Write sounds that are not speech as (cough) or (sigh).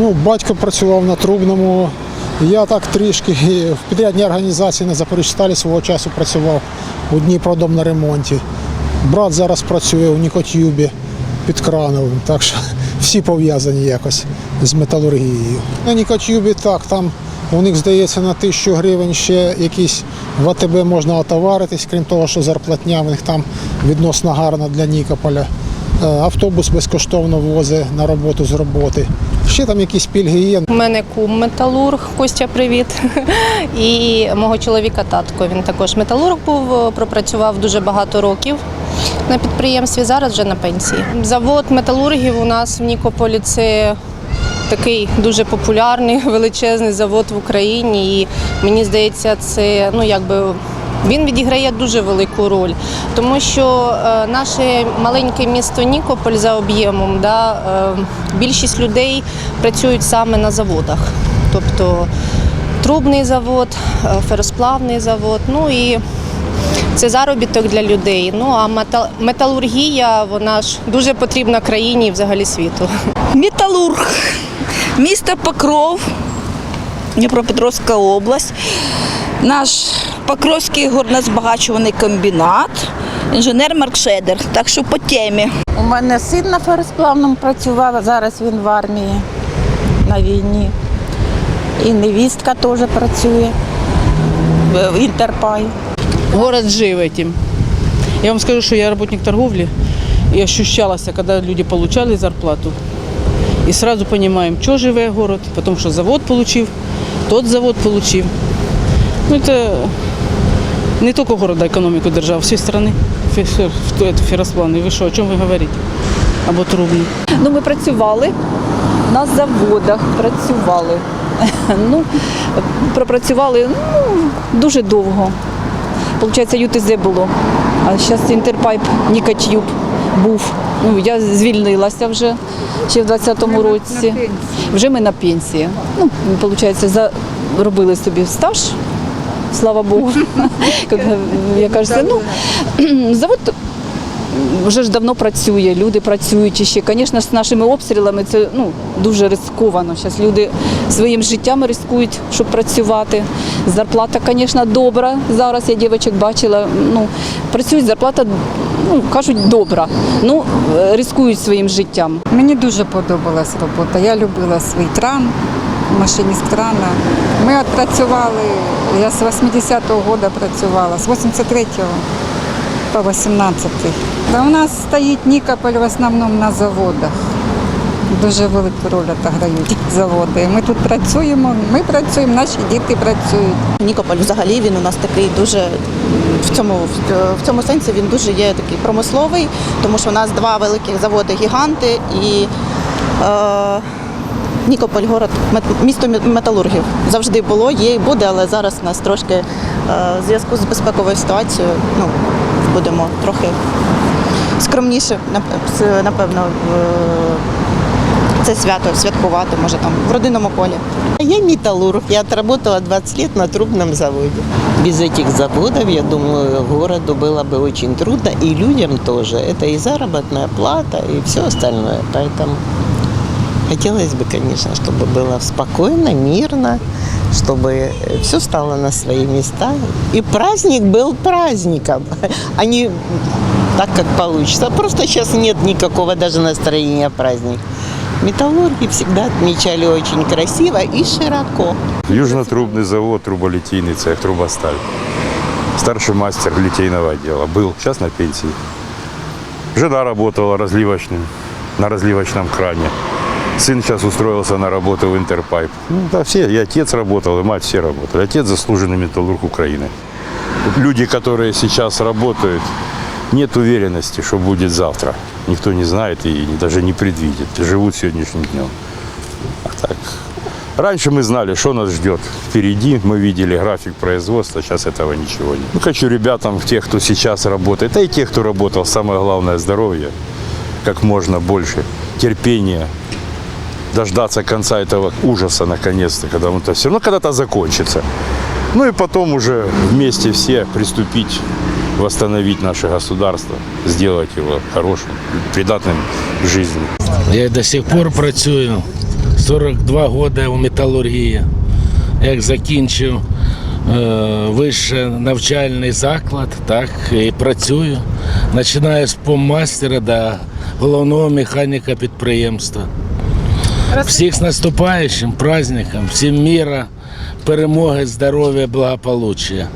Ну, батько працював на трубному. Я так трішки в підрядній організації на Запоріжсталі свого часу працював у Дніпродом на ремонті. Брат зараз працює у Нікотюбі під Крановим, так що (laughs) всі пов'язані якось з металургією. На Нікотюбі так, там у них здається на тисячу гривень ще якісь в АТБ можна отоваритись, крім того, що зарплатня в них там відносно гарна для Нікополя. Е, Автобус безкоштовно возить на роботу з роботи. Ще там якісь пільги є. У мене кум металург, Костя, привіт. (laughs) І мого чоловіка татко. Він також металург був, пропрацював дуже багато років на підприємстві. Зараз вже на пенсії. Завод металургів у нас в Нікополі це такий дуже популярний, (laughs) величезний завод в Україні. І мені здається, це ну якби. Він відіграє дуже велику роль, тому що е, наше маленьке місто Нікополь за об'ємом, да, е, більшість людей працюють саме на заводах. Тобто трубний завод, е, феросплавний завод. Ну і це заробіток для людей. Ну а металургія, вона ж дуже потрібна країні і взагалі світу. Металург, місто Покров, Дніпропетровська область. Наш Покровський горнозбагачувальний комбінат, інженер Марк Шедер. Так що по темі. У мене син на феросплавному працював, а зараз він в армії на війні. І невістка теж працює в Інтерпай. Город жив этим. Я вам скажу, что я работник торговли, и ощущалось, когда люди получали зарплату. И сразу понимаем, что живе город, потому что завод получив, тот завод получив. Ну, это не только города экономику держав, всей страны. Фе- фе- Это ферросплавный. Вы что, о чем вы говорите? Або трубный. Ну, ми працювали на заводах, працювали. (laughs) Ну, пропрацювали ну, дуже довго. Получається, ЮТЗ було. А зараз Інтерпайп Нікатюб був. Ну, я звільнилася вже ще в 20-му році. Вже ми на пенсії. Ну, виходить, заробили собі стаж. Слава Богу. (laughs) Як я кажу, ну, (clears throat) завод вже ж давно працює, люди працюють ще. Звісно, з нашими обстрілами це ну, дуже ризиковано. Зараз люди своїм життям ризикують, щоб працювати. Зарплата, звісно, добра. Зараз я дівчаток бачила. Ну, працюють, зарплата, ну, кажуть, добра. Ну, е, ризикують своїм життям. Мені дуже подобалась робота. Я любила свій кран, машиніст крана. Ми от працювали, я з 80-го року працювала, з 83-го по 18-й. Та у нас стоїть Нікополь в основному на заводах. Дуже велику роль грають (laughs) заводи. Ми тут працюємо, ми працюємо, наші діти працюють. Нікополь взагалі він у нас такий дуже в цьому в цьому сенсі він дуже є такий промисловий, тому що у нас два великих заводи гіганти і е, Нікополь город мет- місто мет- металургів. Завжди було, є і буде, але зараз у нас трошки е, в зв'язку з безпековою ситуацією ну, будемо трохи скромніше, нап- з- напевно, в це свято святкувати, може там в родинному колі. Я металлург, я отработала 20 лет на трубном заводе. Без этих заводов, я думаю, городу было бы очень трудно, и людям тоже. Это и заработная плата, и все остальное. Поэтому хотелось бы, конечно, чтобы было спокойно, мирно, чтобы все стало на свои места. И праздник был праздником, (laughs) а не так, как получится. Просто сейчас нет никакого даже настроения праздник. Металлурги всегда отмечали очень красиво и широко. Южно-трубный завод, труболитейный цех, трубосталь. Старший мастер литейного отдела. Был, сейчас на пенсии. Жена работала разливочным, на разливочном кране. Сын сейчас устроился на работу в Интерпайп. Ну, да, все, и отец работал, и мать все работали. Отец заслуженный металлург Украины. Люди, которые сейчас работают, нет уверенности, что будет завтра. Никто не знает и даже не предвидит. Живут сегодняшним днем. А так, Раньше мы знали, что нас ждет впереди. Мы видели график производства, сейчас этого ничего нет. Ну, хочу ребятам, тех, кто сейчас работает, а и тех, кто работал, самое главное здоровье, как можно больше, терпения, дождаться конца этого ужаса наконец-то, когда он это все равно когда-то закончится. Ну и потом уже вместе все приступить, восстановить наше государство, сделать его хорошим, придатным к жизни. Я до сих пор працюю 42 роки у металургії. Як закінчив е, вищий навчальний заклад, так і працюю. Починаю з поммастера до головного механіка підприємства. Всіх з наступаючим праздником, всім міра, перемоги, здоров'я, благополуччя.